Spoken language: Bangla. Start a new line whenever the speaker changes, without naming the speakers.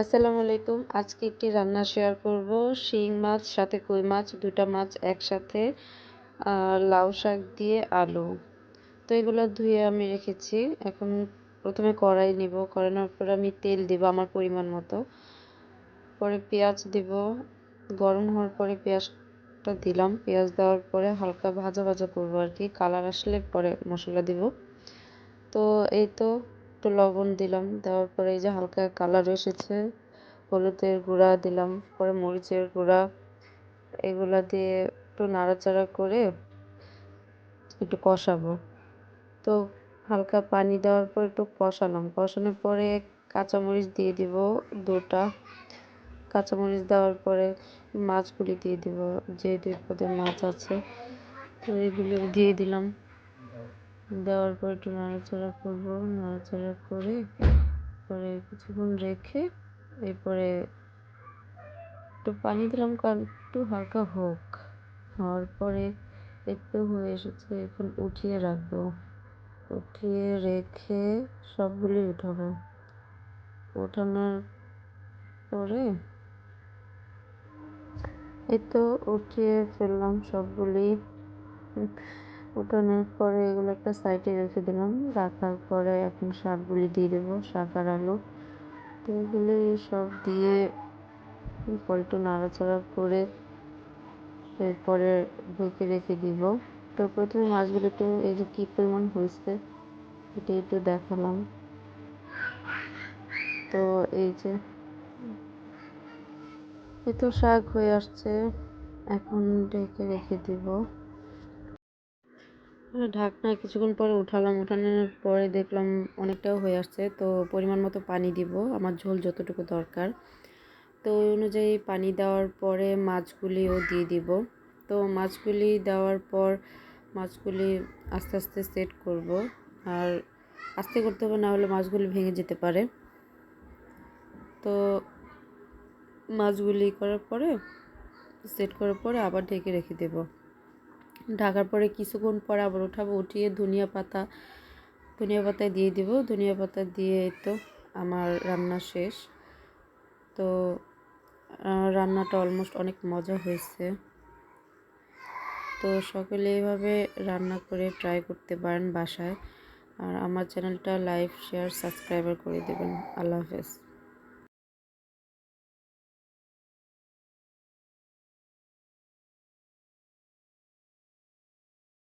আসসালামু আলাইকুম। আজকে একটি রান্না শেয়ার করব। শিং মাছ, সাথে কই মাছ, দুটা মাছ একসাথে লাউ শাক দিয়ে আলু। তো এগুলো ধুয়ে আমি রেখেছি। এখন প্রথমে কড়াই নিব। কড়ানোর পর আমি তেল দিব আমার পরিমাণ মতো। পরে পেঁয়াজ দিব। গরম হওয়ার পরে পেঁয়াজটা দিলাম। পেঁয়াজ দেওয়ার পরে হালকা ভাজা ভাজা করব আর কি। কালার আসলে পরে মশলা দিব। তো এই তো একটু লবণ দিলাম, দেওয়ার পরে এই যে হালকা কালার এসেছে, হলুদের গুঁড়া দিলাম, পরে মরিচের গুঁড়া, এগুলা দিয়ে একটু নাড়াচাড়া করে একটু কষাবো। তো হালকা পানি দেওয়ার পর একটু কষালাম, কষানোর পরে কাঁচামরিচ দিয়ে দিব দুটা। কাঁচামরিচ দেওয়ার পরে মাছগুলি দিয়ে দিব যে দুই পদের মাছ আছে, তো এগুলো দিয়ে দিলাম। দেওয়ার পর একটু নাড়াচাড়া করব। নাড়াচাড়া করে পরে কিছুক্ষণ রেখে এরপরে একটু পানি দিলাম, কারণ একটু হালকা হোক। হওয়ার পরে একটু হয়ে এসেছে, এখন উঠিয়ে রাখব। উঠিয়ে রেখে সবগুলি উঠাবো ওঠানোর পরে এই তো উঠিয়ে ফেললাম সবগুলি। উঠানোর পরে এগুলো একটা সাইডে রেখে দিলাম। রাখার পরে এখন শাকগুলি দিয়ে দেবো শাক আর আলু। তো এগুলি সব দিয়ে একটু নাড়াচাড়া করে এরপরে ঢুকে রেখে দিব। তো প্রথমে মাছগুলো একটু, এই যে কী পরিমাণ হয়েছে, এটা একটু দেখালাম। তো এই যে এই তো শাক হয়ে আসছে, এখন ঢেকে রেখে দিব। ঢাকনা কিছুক্ষণ পরে উঠালাম, উঠানোর পরে দেখলাম অনেকটাও হয়ে আসছে। তো পরিমাণ মতো পানি দিব, আমার ঝোল যতটুকু দরকার। তো ওই অনুযায়ী পানি দেওয়ার পরে মাছগুলিও দিয়ে দিব। তো মাছগুলি দেওয়ার পর মাছগুলি আস্তে আস্তে সেট করব। আর আস্তে করতে হবে, না হলে মাছগুলি ভেঙে যেতে পারে। তো মাছগুলি করার পরে, সেট করার পরে আবার ঢেকে রেখে দেবো। ঢাকার পরে কিছুক্ষণ পর আবার উঠাবো, উঠিয়ে ধনিয়া পাতা ধনিয়া পাতা দিয়ে দিব। ধনিয়া পাতা দিয়ে তো আমার রান্না শেষ। তো রান্নাটা অলমোস্ট অনেক মজা হয়েছে। তো সকলে এভাবে রান্না করে ট্রাই করতে পারেন বাসায়। আর আমার চ্যানেলটা লাইক শেয়ার সাবস্ক্রাইবার করে দেবেন। আল্লাহ হাফেজ।